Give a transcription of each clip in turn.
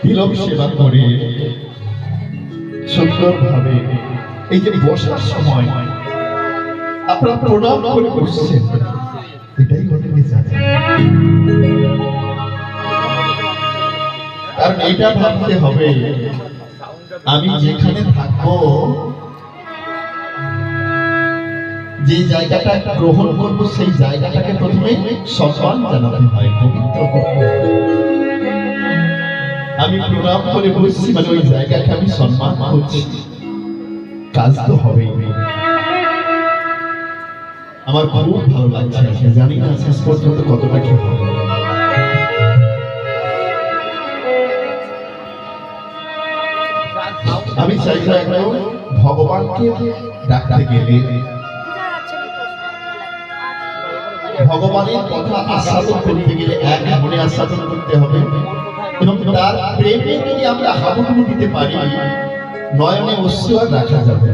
তিলক সেবা করে এই যে বসার সময় আপনারা প্রণাম করে বসছেন। এটাই কারণ এটা ভাবতে হবে, আমি যেখানে থাকব, যে জায়গাটা গ্রহণ করব, সেই জায়গাটাকে প্রথমে সম্মান জানাতে হয়, পবিত্র করতে। আমি প্রণাম করে বসছি মানে ওই জায়গাকে আমি সম্মান করছি। কাজ তো হবেই। আমার খুব ভালো লাগছে জানি না শেষ পর্যন্ত কতটা কি হবে। আমি একদম ভগবানকে ডাকতে গেলে। ভগবানের কথা আস্বাদন করতে গেলে এক মনে আস্বাদন করতে হবে। তার প্রেমে যদি আমরা দিতে পারি, নয়নে রাখা যাবে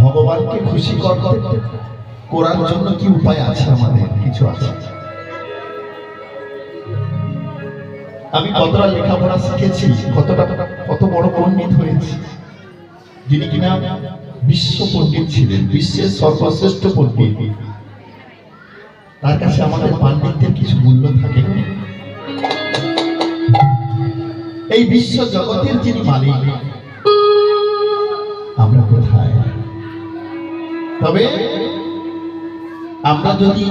ভগবানকে খুশি করার জন্য কি উপায় আছে আমাদের? কিছু আছে। আমি কতটা লেখাপড়া শিখেছি, কতটা, কত বড় পণ্ডিত হয়েছি, যিনি কিনা বিশ্ব পণ্ডিত ছিলেন, বিশ্বের সর্বশ্রেষ্ঠ পণ্ডিত। তার কাছে আমাদের পাণ্ডিত্যের কিছু মূল্য থাকে এই বিশ্ব জগতের যিনি মালিক, আমরা কোথায়? তবে আমরা যদি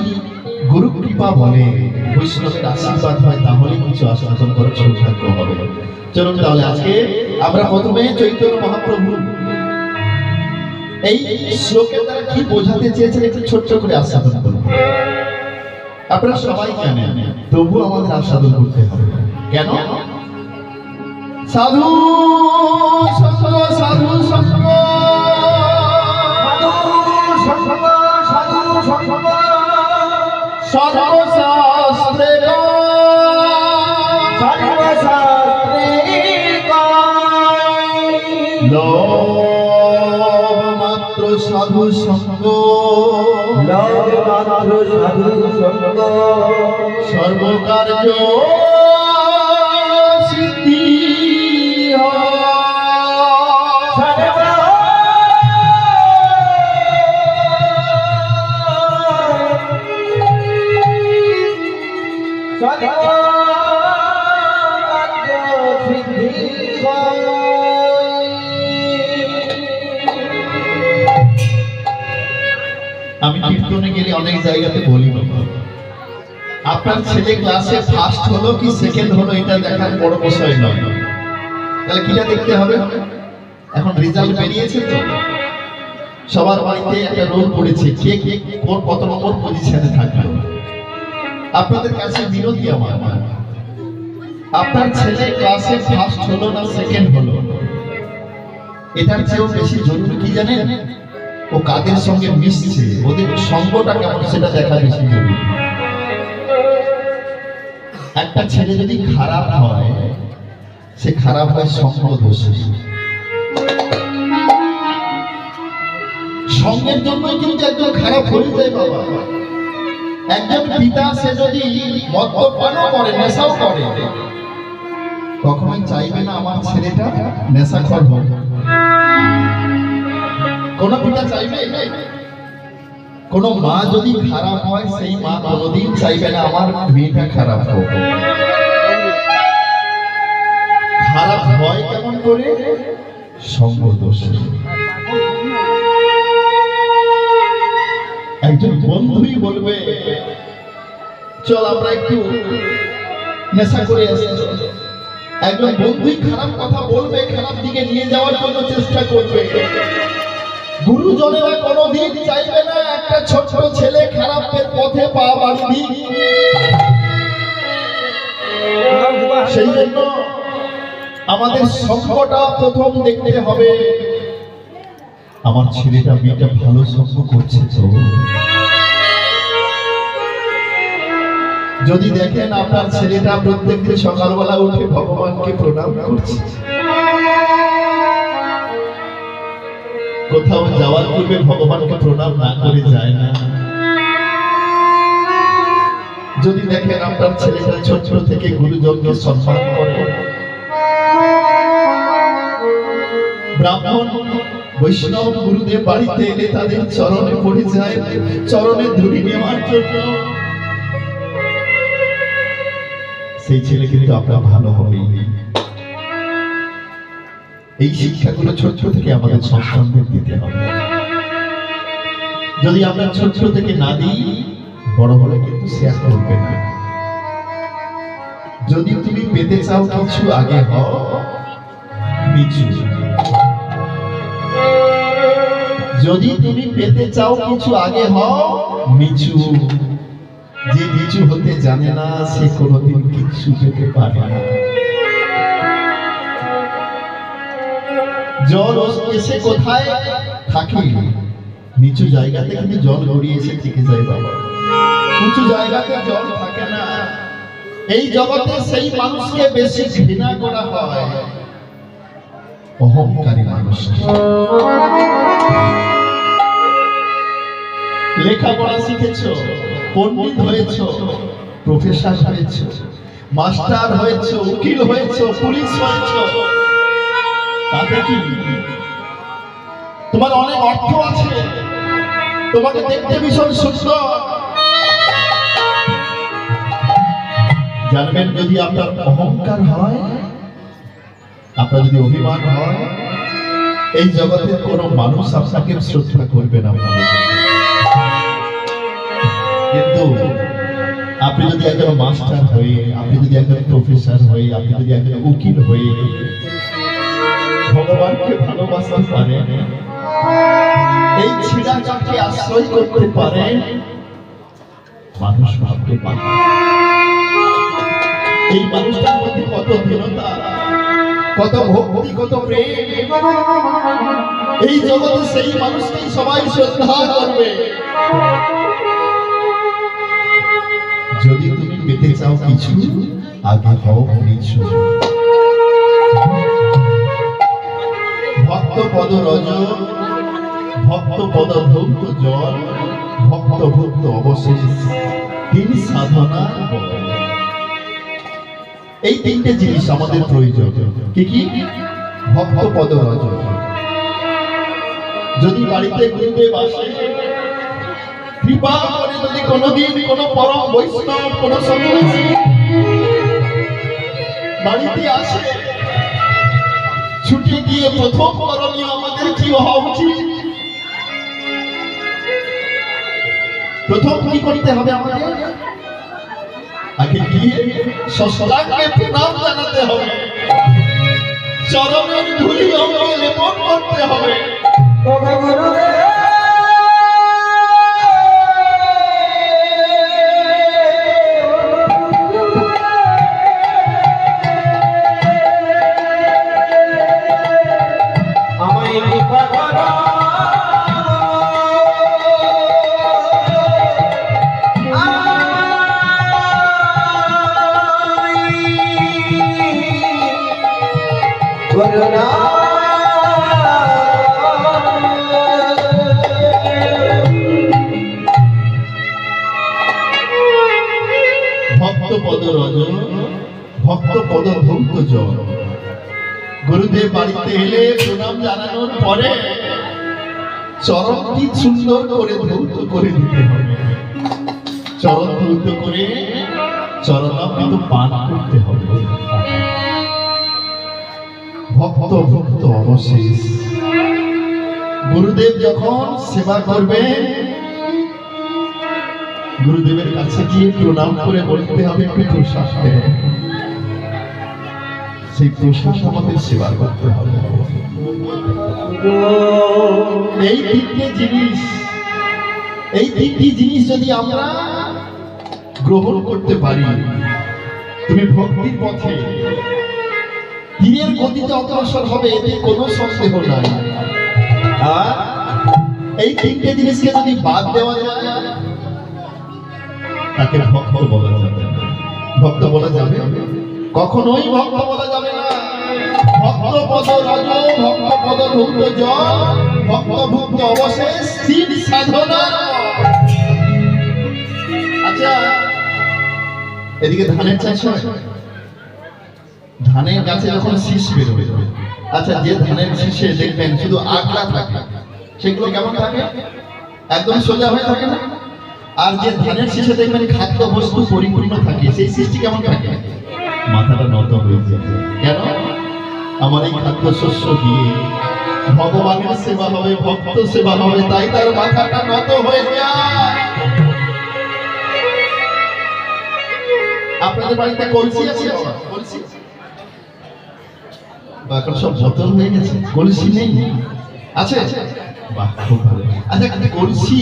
গুরু কৃপা বলে, বৈষ্ণবের আশীর্বাদ হয়, তাহলে কিছু আস্বাদন করার সৌভাগ্য হবে। চলুন তাহলে আজকে আমরা প্রথমে চৈতন্য মহাপ্রভু এই শ্লোকের দ্বারা কি বোঝাতে চেয়েছেন একটু ছোট্ট করে আস্বাদন করুন। আপনারা সবাই জানেন তবু আমাদের আস্বাদন করতে হবে। কেন? সাধু সঙ্গ সাধু সঙ্গ সর্বশাস্ত্রে সাধু সঙ্গ। সর্বকার্য অনেক জায়গাতে বলি আপনার ছেলে ক্লাসে ফার্স্ট হলো কি সেকেন্ড হলো এটা দেখার বড় বিষয় নয়। তাহলে কিটা দেখতে হবে? এখন রেজাল্ট বেরিয়েছে তো। সবার বাড়িতে একটা রোল পড়েছে, কে কে কোন কত নম্বর পজিশনে থাকবে? আপনাদের কাছে বিনতি আমার। আপনার ছেলে ক্লাসে ফার্স্ট হলো না সেকেন্ড হলো? এটার চেয়েও বেশি জরুরি কি জানেন? ও কাদের সঙ্গে মিশছে? ওদের সঙ্গটা কেমন? সেটা দেখা বেশি একটা ছেলে যদি খারাপ হয়, সে খারাপ হয় সঙ্গ দোষে সঙ্গের জন্য কিন্তু একজন খারাপ হয়ে যায় বাবা। একজন পিতা, সে যদি মদ্যপানও করে, নেশাও করে কখনোই চাইবে না আমার ছেলেটা নেশাখর হোক। কোন পিতা চাইবে? কোন মা যদি খারাপ হয়, সেই মা কোনোদিন চাইবে না, আমার মেয়েটা খারাপ হোক। খারাপ হয় কেমন করে? একজন বন্ধুই বলবে, চল, আমরা একটু নেশা করে আসি। একজন বন্ধুই খারাপ কথা বলবে, খারাপ দিকে নিয়ে যাওয়ার জন্য চেষ্টা করবে। গুরুজনেরা কোনোদিন চাইবে না একটা ছোট ছেলে খারাপের পথে পা বাড়ি সেই জন্য আমাদের সঙ্গটা প্রথম দেখতে হবে। আমার ছেলেটা মেয়েটা ভালো সঙ্গ করছে তো। যদি দেখেন আপনার ছেলেটা প্রত্যেকদিন সকালবেলা উঠে ভগবানকে প্রণাম করছে। কোথাও যাওয়ার পূর্বে ভগবানকে প্রণাম না করে যায় না। যদি দেখেন আপনার ছেলেটা ছোট থেকে গুরুজনকে সম্মান করে। ব্রাহ্মণ, বৈষ্ণব গুরুদেব বাড়িতে এলে তাদের চরণে পড়ে যায়, চরণে ধুলি নেওয়ার জন্য। সেই ছেলে কিন্তু আপনার ভালো হবে এই শিক্ষাগুলো ছোট থেকে আমাদের সন্তানদের দিতে হবে। যদি আমরা ছোট থেকে না দিই, বড় হলে কিন্তু শেয়ার করবে না। যদি তুমি পেতে চাও কিছু আগে হও নিচু যদি তুমি পেতে চাও কিছু আগে হও নিচু যে নিচু হতে জানে না, সে কোনোদিন কিছু পেতে পারে না। জল এসে কোথায়? থাকে। নিচু জায়গাতে কিন্তু জল গড়িয়ে এসে থেকে যায় বাবা। উঁচু জায়গাতে জল থাকে না। এই জগতে সেই মানুষকে বেশি ঘৃণা করা হয়। অহংকারী মানুষকে। লেখাপড়া শিখেছো, পণ্ডিত হয়েছ, প্রফেসর হয়েছ, মাস্টার হয়েছ, উকিল হয়েছ, পুলিশ হয়েছ তোমার অনেক অর্থ আছে। তোমাকে দেখতে ভীষণ সুন্দর। জানবেন যদি আপনার অহংকার হয়, আপনার যদি অভিমান হয়, এই জগতের কোনো মানুষ আপনাকে শ্রদ্ধা করবে না কিন্তু আপনি যদি একজন মাস্টার হয়ে, আপনি যদি একজন প্রফেসর হয়ে, আপনি যদি একজন উকিল হয়ে ভগবানকে ভালোবাসতে পারেন এই ছিড়া চাকরি আশ্রয় করতে পারেন মানুষ ভাবতে পারে। এই মানুষটার মধ্যে কত দৃঢ়তা কত ভক্তি, কত প্রেম, এই জগতে সেই মানুষকেই সবাই শ্রদ্ধা করবে। যদি তুমি পেতে চাও কিছু, আগে হও নিচু ভক্ত পদ রজ ভক্ত পদ ধৌত জল ভক্ত ভক্ত অবশেষ তিনি সাধনা এই তিনটে জিনিস আমাদের প্রয়োজন। কি কি? ভক্ত পদ রজ যদি বাড়িতে গুরুদেব আসে, কৃপা করে যদি কোনোদিন কোন পরম বৈষ্ণব, কোন সন্ন্যাসী বাড়িতে আসে ছুটি গিয়ে প্রথম করণীয় আমাদের কি হওয়া উচিত? প্রথম কি করতে হবে আমাদের? আগে গিয়ে সস্তাকে প্রণাম জানাতে হবে। চরণের ধুলি অঙ্গে লেপন করতে হবে। গুরুদেব বাড়িতে এলে প্রণাম জানানোর পরে চরণটি সুন্দর করে ধৌত করে দিতে হবে। চরণ ধৌত করে চরণামৃত পান করতে হবে। ভক্ত ভক্ত অবশেষ। গুরুদেব যখন সেবা করবে গুরুদেবের কাছে গিয়ে প্রণাম করে বলতে হবে প্রসাদ দেন। সেই প্রসাদ আমাদের সেবা করতে হবে। এই তিনটে জিনিস, এই তিনটি জিনিস যদি আমরা গ্রহণ করতে পারি, তুমি ভক্তির পথে তীরের গতিতে অগ্রসর হবে, এতে কোনো সন্দেহ নাই। আর এই তিনটে জিনিসকে যদি বাদ দেওয়া যায়, তাকে ভক্ত বলা যাবে ভক্ত বলা যাবে কখনোই ভক্ত বলা যাবে না। ভক্ত পদ রজ ভক্ত পদ ধৌত জল, ভক্তভুক্ত অবশেষ সাধনার আচ্ছা এদিকে ধানের চাষ ধানের গাছে যখন শীষ বেরোবে আচ্ছা যে ধানের শীষে দেখবেন শুধু আগলা থাকে, সেগুলো কেমন থাকে? একদম সোজা হয়ে থাকে না? আর যে ধানের শীষে দেখবেন খাদ্য বস্তু পরিপূর্ণ থাকে, সেই সৃষ্টি কেমন থাকে? মাথাটা নত হয়ে যায়। কেন? আমার এই খাদ্য শস্য দিয়ে ভগবানের সেবা হবে, ভক্ত সেবা হবে, তাই তার মাথাটা নত হয়ে আপনাদের বাড়িতে কলসি আছে? কলসি? এখন সব বোতল হয়ে গেছে? কলসি নেই? আছে? আচ্ছা কলসি,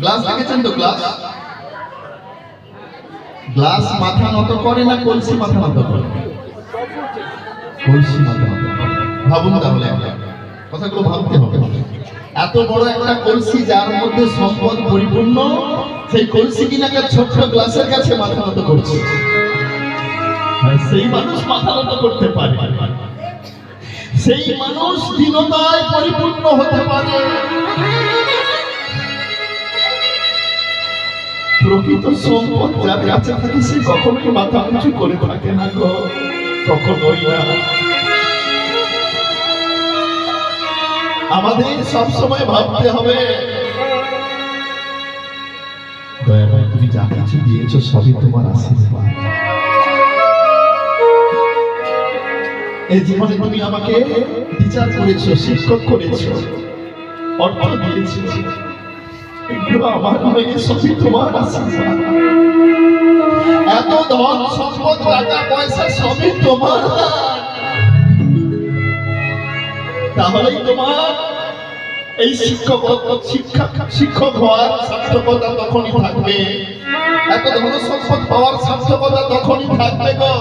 গ্লাস দেখেছেন তো গ্লাস? গ্লাস মাথা নত করে না কলসি মাথা নত করে? কলসি মাথা নত ভাবুন তাহলে কথাগুলো ভাবতে হবে। এত বড় একটা কলসি যার মধ্যে সম্পদ পরিপূর্ণ, সেই কলসি কিনা একটা ছোট্ট গ্লাসের কাছে মাথা নত করছে। সেই মানুষ মাথা নত করতে পারে। সেই মানুষ দীনতায় পরিপূর্ণ হতে পারে। প্রকৃত সম্পদ যার কাছে থাকে, সে কখনোই মাথা উঁচু করে থাকে না গো। কখনোই না। আমাদের সব সময় ভাবতে হবে দয়াময় তুমি যা কিছু দিয়েছ সবই তোমার আশীর্বাদ। এই জীবনে তুমি আমাকে বিচার করেছ, শিক্ষক করেছ, অর্থ দিয়েছ। এত ধন সম্পদ টাকা পয়সা সবই তোমার। তাহলেই তোমার এই শিক্ষক শিক্ষা শিক্ষক হওয়ার সার্থকতা তখনই থাকবে এত ধন সম্পদ পাওয়ার সার্থকতা তখনই থাকবে গো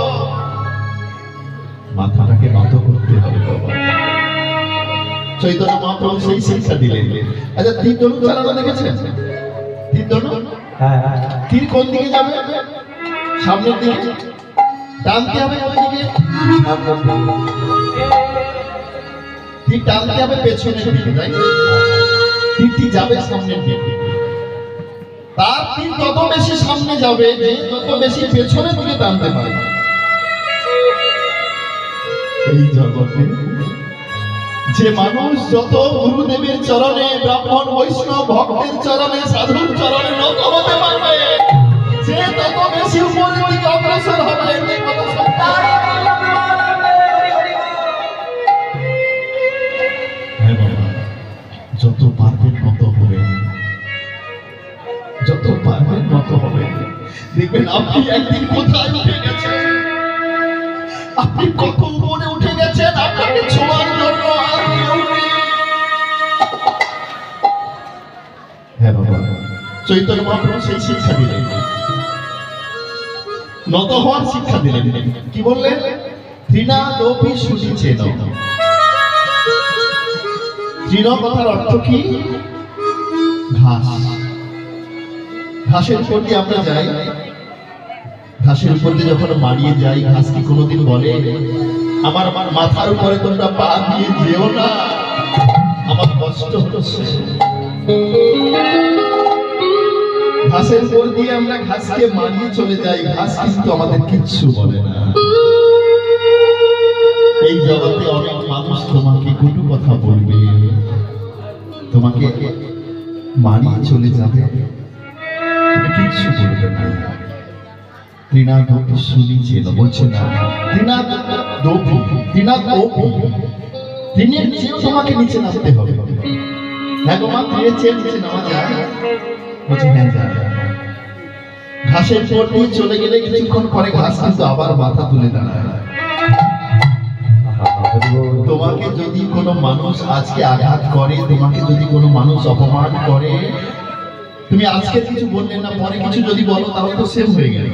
মাথাটাকে নত করতে হবে চৈতন্য মহাপ্রভু সেই শিক্ষা দিলেন। আচ্ছা তীর ধনুক চালানো দেখেছেন? তীর ধনুক হ্যাঁ হ্যাঁ হ্যাঁ। তীর কোন দিকে যাবে? সামনের দিকে? টানতে হবে কোন দিকে? তীর টানতে হবে পেছনের দিকে তাই তীরটি যাবে সামনের দিকে। তার তীর তত বেশি সামনে যাবে যে তত বেশি পেছনের দিকে টানতে পারবে। এই জগতে যে মানুষ যত গুরুদেবের চরণে, ব্রাহ্মণ, বৈষ্ণব, ভক্তের চরণে, সাধুর চরণে নত হতে পারবে সে তত বেশি অগ্রসর হবে যত পারবেন মত হবে, যত পারবেন মত হবে। দেখবেন আপনি একদিন কোথায় উঠে গেছেন? আপনি কত উপরে উঠে চৈতন্য মহাপ্রভু সেই শিক্ষা দিলেন। নত হওয়ার শিক্ষা দিলেন। কি বললেন? তৃণা লোপি শুনিছে তৃণ কথার অর্থ কি? ঘাস। ঘাসের আমরা যাই। ঘাসের উপর দিয়ে যখন মারিয়ে যাই, ঘাস কি কোনোদিন বলে? আমার আমার মাথার উপরে তোমরা পা দিয়ে যেও না। আমার কষ্ট হচ্ছে। ঘাসের উপর দিয়ে আমরা ঘাসকে মারিয়ে চলে যাই, ঘাস কিন্তু আমাদের কিচ্ছু বলে না। এই জগতে অনেক মানুষ তোমাকে কটু কথা বলবে। তোমাকে মারিয়ে চলে যাবে। কিচ্ছু বলবে না। তৃণা দোপি শুনিছিল বলছে, না তৃণা দোপি তৃণের চেয়েও তোমাকে নিচে নামতে হবে। যায়। ঘাসের পর দিয়ে চলে গেলে কিছুক্ষণ পরে ঘাস কিন্তু আবার মাথা তুলে দাঁড়ায়। তোমাকে যদি কোনো মানুষ আজকে আঘাত করে, তোমাকে যদি কোনো মানুষ অপমান করে, তুমি আজকে কিছু বললে না, পরে কিছু যদি বলো, তাহলে তো সেম হয়ে গেল।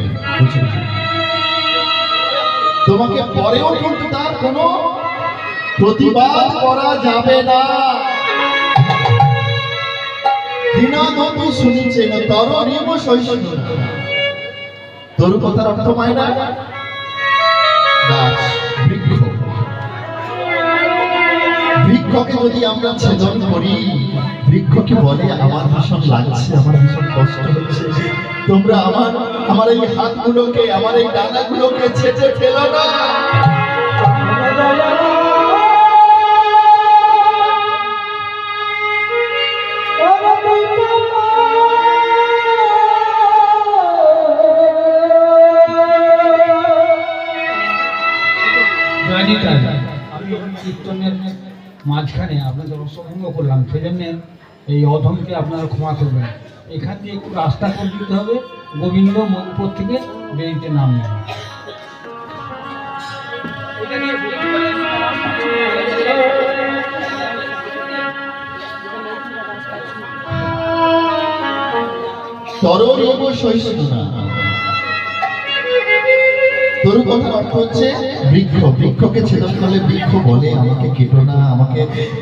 তোমাকে পরেও কিন্তু তার কোনো প্রতিবাদ করা যাবে না। দিনাদতি শুনিছে না তর নিয়ম সহিষ্ণু তরু কথার অর্থ মায়না বৃক্ষকে যদি আমরা ছেদন করি, বৃক্ষকে বলে আমার ভীষণ লাগছে, আমার ভীষণ কষ্ট হচ্ছে। তোমরা আমার আমার এই হাতগুলোকে, আমার এই ডানাগুলোকে ছেঁচে ফেলো না। কীর্তনের মাঝখানে আপনাদের অসভঙ্গ করলাম, সেজন্য এই অধমকে আপনারা ক্ষমা করবেন। এখান দিয়ে একটু রাস্তা করে দিতে হবে, গোবিন্দ উপর থেকে বেরিতে নাম নেন তরৈব সহিষ্ণুনা তরু কথার অর্থ হচ্ছে বৃক্ষ। বৃক্ষকে ছেদন করলে বৃক্ষ বলে, আমাকে কেটো না, আমাকে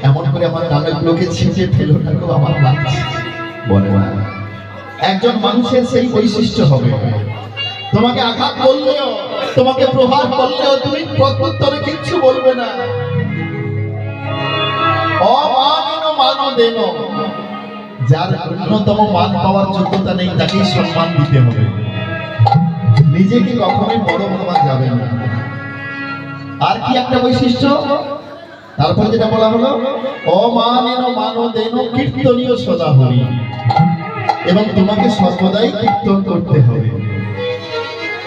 এমন করে আমার ডানাগুলোকে ছেঁচে ফেলো না আমার লাগছে বলে একজন মানুষের সেই বৈশিষ্ট্য হবে। তোমাকে আঘাত করলেও, তোমাকে প্রহার করলেও তুমি প্রত্যুত্তরে কিচ্ছু বলবে না। যার অন্যতম মান পাওয়ার যোগ্যতা নেই, তাকেই সম্মান দিতে হবে। নিজেকে কখনোই বড় ভাবা যাবে না? আর কি একটা বৈশিষ্ট্য? তারপর যেটা বলা হলো অমানেন মানদেন কীর্তনীয় সদা হরি। এবং তোমাকে সর্বদাই কীর্তন করতে হবে।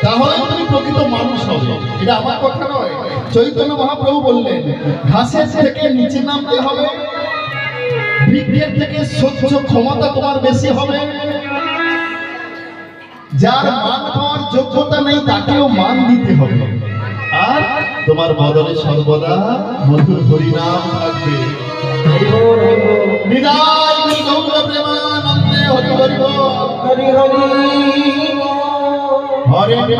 তাহলে তুমি প্রকৃত মানুষ হবে। এটা আমার কথা নয়। চৈতন্য মহাপ্রভু বললেন, ঘাসের থেকে নিচে নামতে হবে, বৃক্ষের থেকে সহ্য ক্ষমতা তোমার বেশি হবে। যার মান যোগ্যতা নেই তাকেও মান দিতে হবে। আর তোমার বদলে সর্বদা মধুর হরিনাম থাকবে। হরে হরে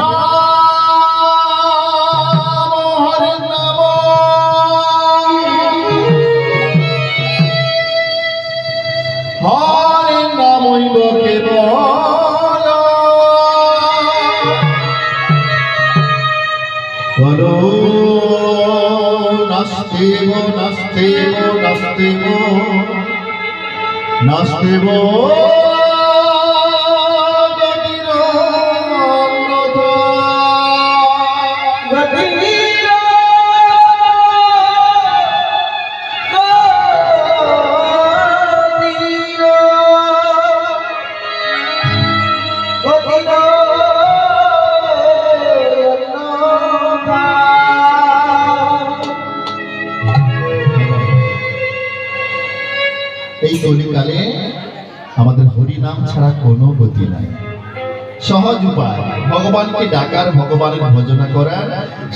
নাস্তেব গতির ভগবানকে ডাকার, ভগবানের ভজনা করার।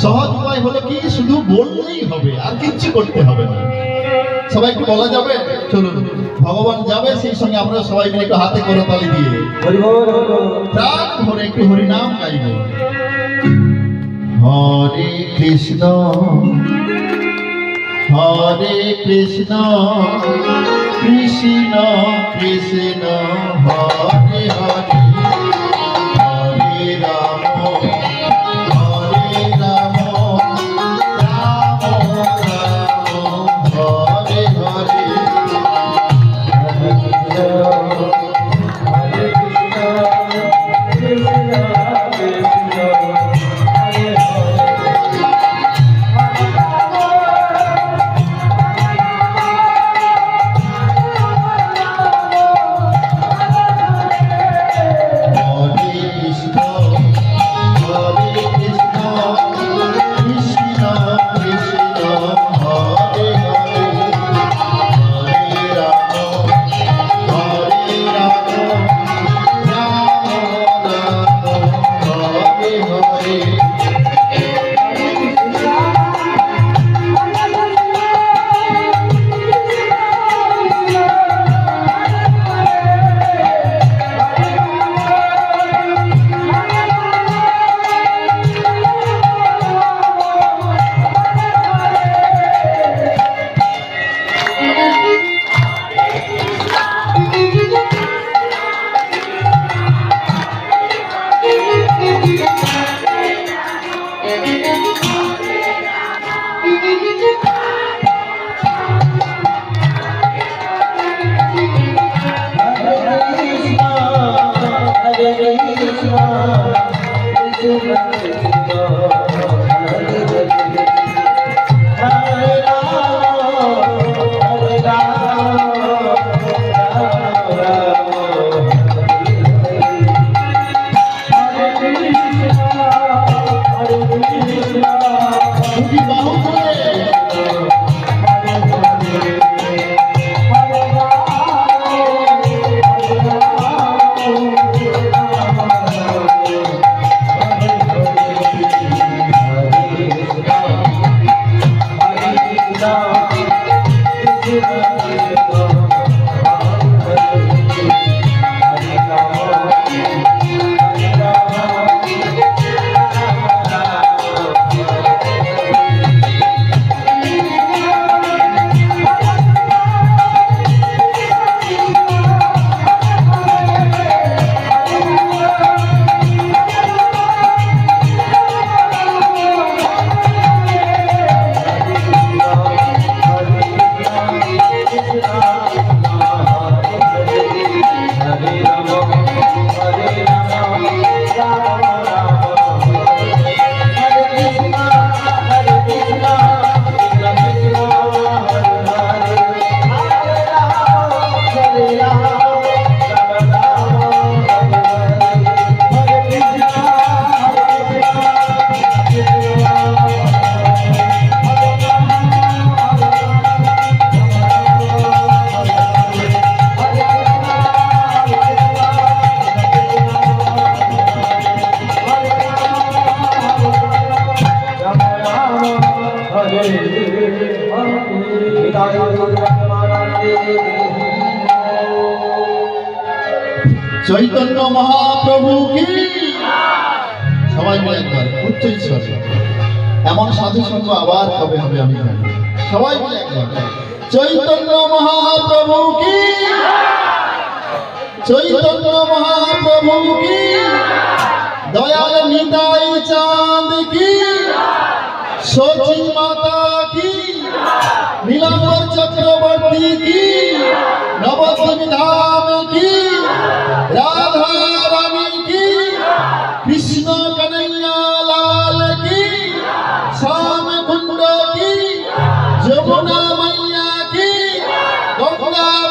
সহজ উপায় হলো কি? শুধু বললেই হবে, আর কিচ্ছু করতে হবে না। সবাই একটু বলা যাবে? চলুন। ভগবান যাবে, সেই সঙ্গে আমরা সবাই মিলে একটু হাতে করে তালি দিয়ে। প্রাণ ভরে একটু হরিনাম গাইব। হরে কৃষ্ণ হরে কৃষ্ণ কৃষ্ণ কৃষ্ণ, হরে হরে। চৈতন্য মহাপ্রভু কি? সবাই মিলে একবার, উচ্চ ঈশ্বর। এমন সাধু সঙ্গ আবার কবে হবে আমি জানি সবাই মিলে একবার, চৈতন্য মহাপ্রভু কি? চৈতন্য মহাপ্রভু কি? দয়াল নিতাই চাঁদ কি? সচিন মাতা কি? নীলাম্বর চক্রবর্তী কি? নবসংধাম কি? রাধারানী কি? কৃষ্ণ কানাইয়া লাল কি? শ্যাম কুণ্ড কি? যমুনা মাইয়া কি? গঙ্গা